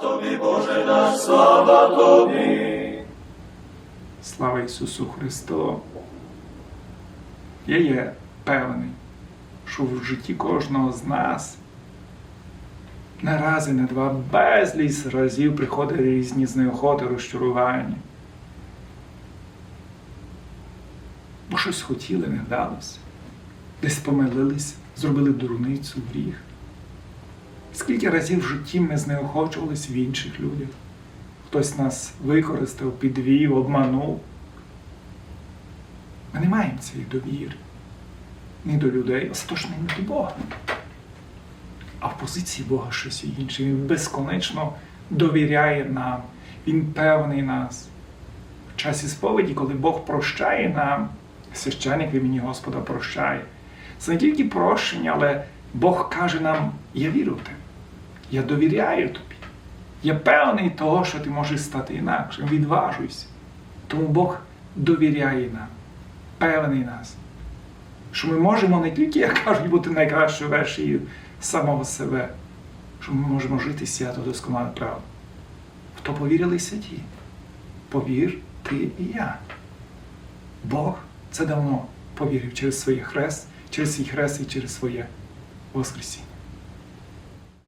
тобі, Боже наш, слава тобі. Слава Ісусу Христу! Я є певний, що в житті кожного з нас не раз і не два безліч разів приходять різні знеохоти, розчарування. Бо щось хотіли, не вдалося. Десь помилились, зробили дурницю, гріх. Скільки разів в житті ми знеохочувались в інших людях? Хтось нас використав, підвів, обманув. Ми не маємо цієї довіри ні до людей, остаточно ні до Бога. А в позиції Бога щось інше. Він безконечно довіряє нам, Він певний нас. В часі сповіді, коли Бог прощає нам, священик в імені Господа прощає. Це не тільки прощення, але Бог каже нам: я вірю в тебе, я довіряю тобі. Я певний того, що ти можеш стати інакшим. Відважуйся. Тому Бог довіряє нам, певний нас, що ми можемо не тільки, як кажуть, бути найкращою версією самого себе, що ми можемо жити свято досконале право. В то повірили святі. Повір ти і я. Бог це давно повірив через своє хрест, через свій хрест і через своє Воскресіння.